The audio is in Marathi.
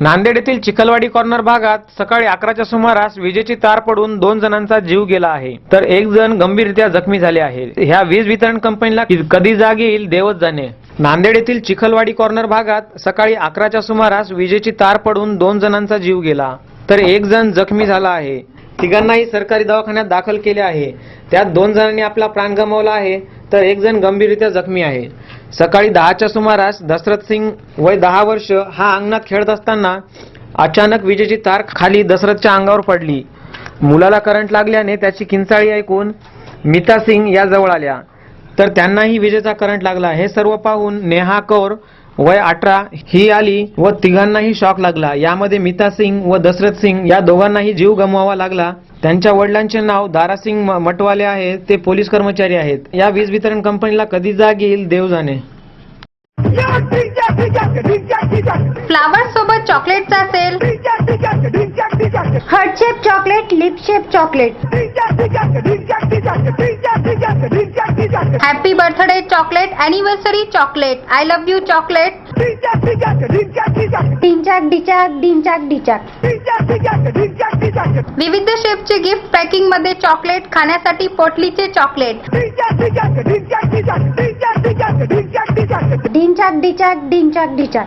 नांदेड येथील चिखलवाडी कॉर्नर भागात सकाळी अकराच्या सुमारास विजेची तार पडून दोन जणांचा जीव गेला आहे. तर एक जण गंभीररित्या जखमी झाले आहे. ह्या वीज वितरण कंपनीला कधी जाग येईल देवच जाणे. नांदेड येथील चिखलवाडी कॉर्नर भागात सकाळी अकराच्या सुमारास विजेची तार पडून दोन जणांचा जीव गेला. तर एक जण जखमी झाला आहे. तिघांनाही सरकारी दवाखान्यात दाखल केले आहे. त्यात दोन जणांनी आपला प्राण गमावला आहे तर एक जण गंभीररित्या जखमी आहे. सकाळी दहाच्या सुमारास दशरथ सिंग वय दहा वर्ष हा अंगणात खेळत असताना अचानक विजेची तार खाली दशरथच्या अंगावर पडली. मुलाला करंट लागल्याने त्याची किंचाळी ऐकून मिता सिंग या जवळ आल्या. तर त्यांनाही विजेचा करंट लागला. हे सर्व पाहून नेहा कौर वय अठरा ही आली व तिघांनाही शॉक लागला. यामध्ये मिता सिंग व दशरथ सिंग या दोघांनाही जीव गमवावा लागला. त्यांच्या वडिलांचे नाव दारासिंग म- मटवाले आहे. ते पोलीस कर्मचारी आहेत. या वीज वितरण कंपनीला कधी जाग येईल देव जाणे. फ्लावर सोबत चॉकलेटचा sale heart shape chocolate lip shape chocolate birthday chocolate anniversary chocolate I love you chocolate डिंचाक डिचाक डिंचाक डिचाक विविध शेपचे गिफ्ट पॅकिंगमध्ये चॉकलेट खाण्यासाठी पोटलीचे चॉकलेट डिंचाक डिचाक डिंचाक डिचाक